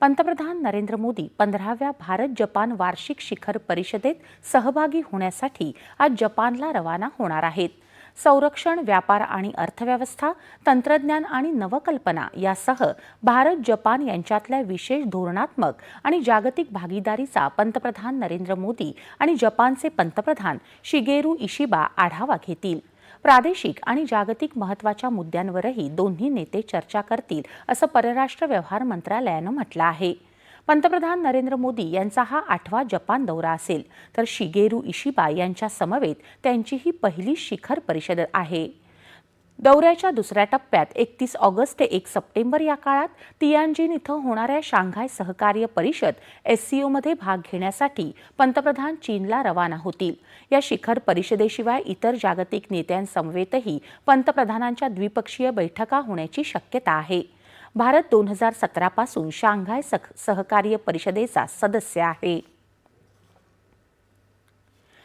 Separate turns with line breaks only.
पंतप्रधान नरेंद्र मोदी पंधराव्या भारत जपान वार्षिक शिखर परिषदेत सहभागी होण्यासाठी आज जपानला रवाना होणार आहेत. संरक्षण व्यापार आणि अर्थव्यवस्था तंत्रज्ञान आणि नवकल्पना यासह भारत जपान यांच्यातल्या विशेष धोरणात्मक आणि जागतिक भागीदारीचा पंतप्रधान नरेंद्र मोदी आणि जपानचे पंतप्रधान शिगेरू इशिबा आढावा घेतील. प्रादेशिक आणि जागतिक महत्त्वाच्या मुद्द्यांवरही दोन्ही नेते चर्चा करतील असं परराष्ट्र व्यवहार मंत्रालयानं म्हटलं आहे. पंतप्रधान नरेंद्र मोदी यांचा हा आठवा जपान दौरा असेल तर शिगेरू इशिबा यांच्या समवेत त्यांची ही पहिली शिखर परिषद आहे. दौऱ्याच्या दुसऱ्या टप्प्यात एकतीस ऑगस्ट ते एक सप्टेंबर या काळात तियांजिन इथं होणाऱ्या शांघाय सहकार्य परिषद एससीओमध्ये भाग घेण्यासाठी पंतप्रधान चीनला रवाना होतील. या शिखर परिषदेशिवाय इतर जागतिक नेत्यांसमवेतही पंतप्रधानांच्या द्विपक्षीय बैठका होण्याची शक्यता आहे. भारत दोन हजार सतरापासून शांघाय सहकार्य परिषदेचा सदस्य आहे.